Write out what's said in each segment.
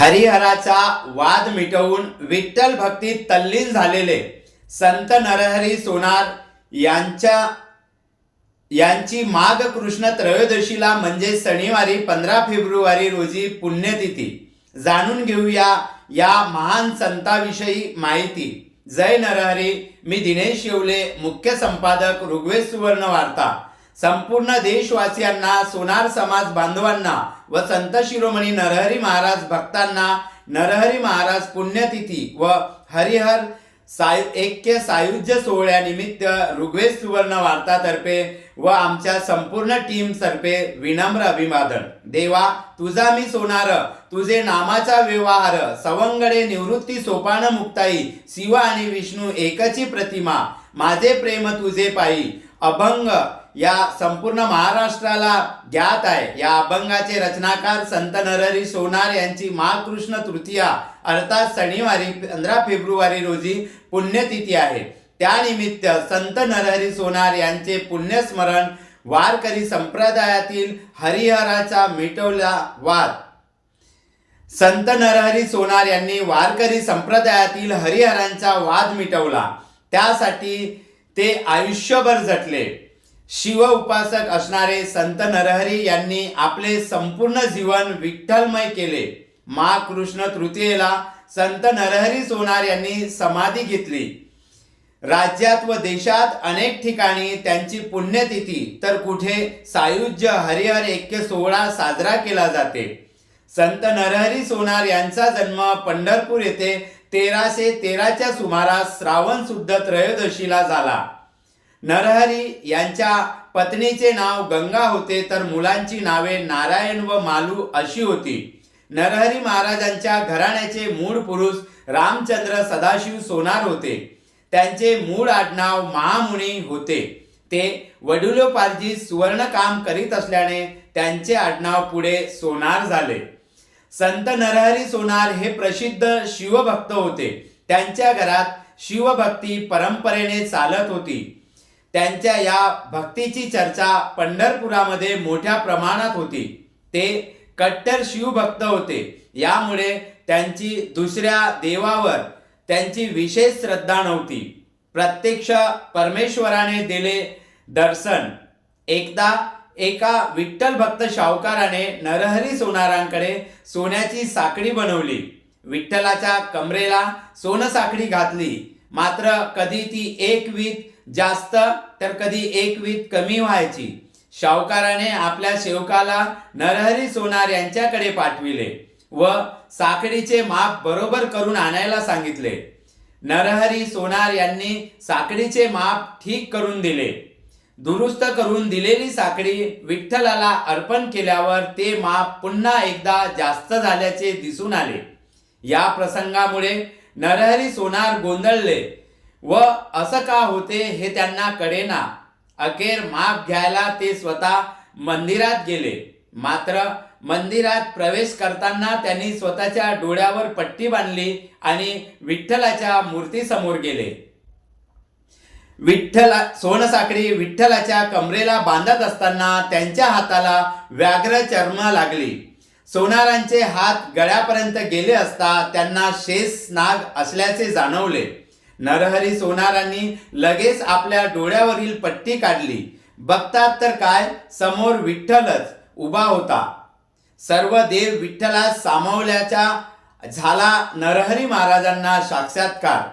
हरिहराचा वाद मिटवून विठ्ठल भक्तीत तल्लीन झालेले संत नरहरी सोनार यांच्या यांची माघ कृष्ण त्रयोदशीला म्हणजे शनिवारी पंधरा फेब्रुवारी रोजी पुण्यतिथी. जाणून घेऊया या महान संताविषयी माहिती. जय नरहरी मी दिनेश येवले मुख्य संपादक ऋग्वेद सुवर्ण वार्ता. संपूर्ण देशवासियांना सोनार समाज बांधवांना व संत शिरोमणी नरहरी महाराज भक्तांना नरहरी महाराज पुण्यतिथी व हरिहर सायु ऐक्य सायुज्य सोहळ्यानिमित्त ऋग्वेद सुवर्ण वार्तातर्फे व आमच्या संपूर्ण टीम तर्फे विनम्र अभिवादन. देवा तुझा मी सोनार तुझे नामाचा व्यवहार सवंगडे निवृत्ती सोपान मुक्ताई शिवा आणि विष्णू एकची प्रतिमा माझे प्रेम तुझे पायी अभंग या संपूर्ण महाराष्ट्राला ज्ञात आहे. या अभंगाचे रचनाकार संत नरहरी सोनार यांची महाकृष्ण तृतीया अर्थात शनिवारी पंधरा फेब्रुवारी रोजी पुण्यतिथी आहे. त्यानिमित्त संत नरहरी सोनार यांचे पुण्यस्मरण वारकरी संप्रदायातील हरिहराचा मिटवला वाद. संत नरहरी सोनार यांनी वारकरी संप्रदायातील हरिहरांचा वाद मिटवला. त्यासाठी ते आयुष्यभर झटले शिव उपासक असणारे संत नरहरी यांनी आपले संपूर्ण जीवन विठ्ठलमय केले. मा कृष्ण तृतीयेला संत नरहरी सोनार यांनी समाधी घेतली. राज्यात व देशात अनेक ठिकाणी त्यांची पुण्यतिथी तर कुठे सायुज्य हरिहर ऐक्य सोहळा साजरा केला जाते. संत नरहरी सोनार यांचा जन्म पंढरपूर येथे तेराशे तेराच्या सुमारास श्रावण शुद्ध त्रयोदशीला झाला. नरहरी यांच्या पत्नीचे नाव गंगा होते तर मुलांची नावे नारायण व मालू अशी होती. नरहरी महाराजांच्या घराण्याचे मूळ पुरुष रामचंद्र सदाशिव सोनार होते. त्यांचे मूळ आडनाव महामुनी होते. ते वडिलोपार्जित सुवर्णकाम करीत असल्याने त्यांचे आडनाव पुढे सोनार झाले. संत नरहरी सोनार हे प्रसिद्ध शिवभक्त होते. त्यांच्या घरात शिवभक्ती परंपरेने चालत होती. त्यांच्या या भक्तीची चर्चा पंढरपुरामध्ये मोठ्या प्रमाणात होती. ते कट्टर शिवभक्त होते. यामुळे त्यांची दुसऱ्या देवावर त्यांची विशेष श्रद्धा नव्हती. प्रत्यक्ष परमेश्वराने दिले दर्शन. एकदा एका विठ्ठल भक्त शाहूकाराने नरहरी सोनारांकडे सोन्याची साखळी बनवली. विठ्ठलाच्या कमरेला सोनसाखळी घातली. मात्र कधी ती एकवीत जास्त तर कधी एक वीत कमी व्हायची. शाहूकाराने आपल्या सेवकाला नरहरी सोनार यांच्याकडे पाठविले व साखळीचे माप बरोबर करून आणायला सांगितले. नरहरी सोनार यांनी साखळीचे माप ठीक करून दिले. दुरुस्त करून दिलेली साखळी विठ्ठलाला अर्पण केल्यावर ते माप पुन्हा एकदा जास्त झाल्याचे दिसून आले. या प्रसंगामुळे नरहरी सोनार गोंधळले. व असं का होते हे त्यांना कळेना अखेर माप घ्यायला ते स्वतः मंदिरात गेले. मात्र मंदिरात प्रवेश करताना त्यांनी स्वतःच्या डोळ्यावर पट्टी बांधली आणि विठ्ठलाच्या मूर्तीसमोर गेले. विठ्ठला सोनसाखळी विठ्ठलाच्या कमरेला बांधत असताना त्यांच्या हाताला व्याघ्र चर्म लागली. सोनारांचे हात गळ्यापर्यंत गेले असता त्यांना शेष नाग असल्याचे जाणवले. नरहरी सोनारांनी लगेच आपल्या डोळ्यावरील पट्टी काढली. बघतात तर काय? समोर विठ्ठलच उभा होता. सर्व देव विठ्ठला सामावल्याच्या झाला नरहरी महाराजांना साक्षात्कार.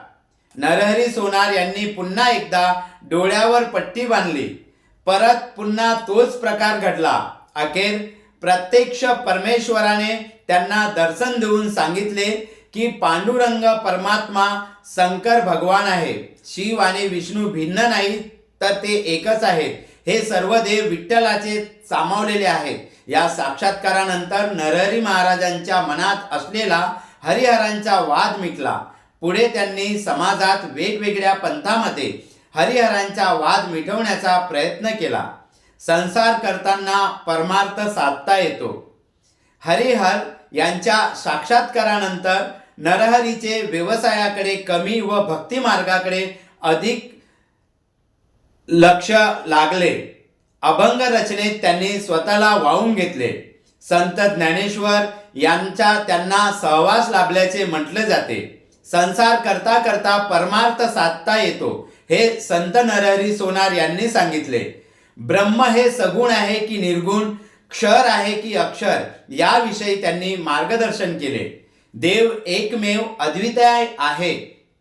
नरहरी सोनार यांनी पुन्हा एकदा डोळ्यावर पट्टी बांधली. परत पुन्हा तोच प्रकार घडला. अखेर प्रत्यक्ष परमेश्वराने त्यांना दर्शन देऊन सांगितले की पांडुरंग परमात्मा शंकर भगवान आहे. शिव आणि विष्णू भिन्न नाही तर ते एकच आहेत. हे सर्व देव विठ्ठलाचे सामावलेले आहेत. या साक्षात्कारानंतर नरहरी महाराजांच्या मनात असलेला हरिहरांचा वाद मिटला. पुढे त्यांनी समाजात वेगवेगळ्या पंथामध्ये हरिहरांचा वाद मिटवण्याचा प्रयत्न केला. संसार करताना परमार्थ साधता येतो. हरिहर यांच्या साक्षात्कारानंतर नरहरीचे व्यवसायाकडे कमी व भक्ती मार्गाकडे अधिक लक्ष लागले. अभंग रचनेत त्यांनी स्वतःला वाहून घेतले. संत ज्ञानेश्वर यांचा त्यांना सहवास लाभल्याचे म्हटले जाते. संसार करता करता परमार्थ साधता येतो हे संत नरहरी सोनार यांनी सांगितले. ब्रह्म हे सगुण आहे की निर्गुण क्षर आहे की अक्षर याविषयी त्यांनी मार्गदर्शन केले. देव एकमेव अद्वितय आहे.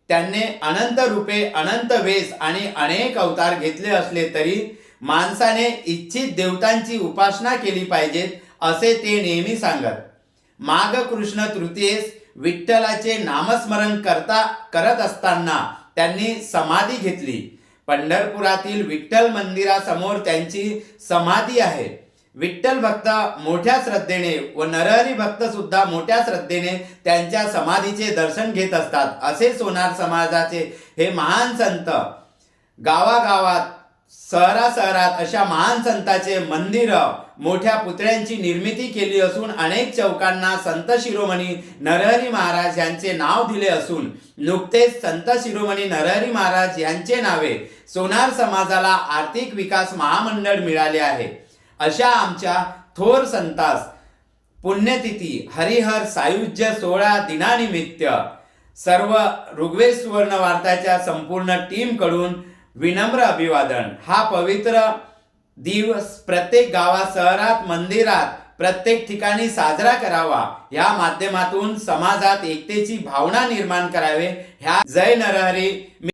त्यांनी अनंत रूपे अनंत वेस आणि अनेक अवतार घेतले असले तरी माणसाने इच्छित देवतांची उपासना केली पाहिजेत असे ते नेहमी सांगत. माघ कृष्ण तृतीयेस विठ्ठलाचे नामस्मरण करता करत असताना त्यांनी समाधी घेतली. पंढरपुरातील विठ्ठल मंदिरासमोर त्यांची समाधी आहे. विठ्ठल भक्त मोठ्या श्रद्धेने व नरहरी भक्त सुद्धा मोठ्या श्रद्धेने त्यांच्या समाधीचे दर्शन घेत असतात. असे सोनार समाजाचे हे महान संत गावागावात शहरा शहरात अशा महान संताचे मंदिर मोठ्या पुतळ्यांची निर्मिती केली असून अनेक चौकांना संत शिरोमणी नरहरी महाराज यांचे नाव दिले असून नुकतेच संत शिरोमणी नरहरी महाराज यांचे नावे सोनार समाजाला आर्थिक विकास महामंडळ मिळाले आहे. अशा आमच्या थोर संतास पुण्यतिथी हरिहर सायुज्य सोळा दिनानिमित्त सर्व ऋग्वेद सुवर्ण वार्ताच्या संपूर्ण टीमकडून विनम्र अभिवादन. हा पवित्र दिवस प्रत्येक गावात शहरात मंदिरात प्रत्येक ठिकाणी साजरा करावा. या माध्यमातून समाजात एकतेची भावना निर्माण करावे. ह्या जय नरहरी.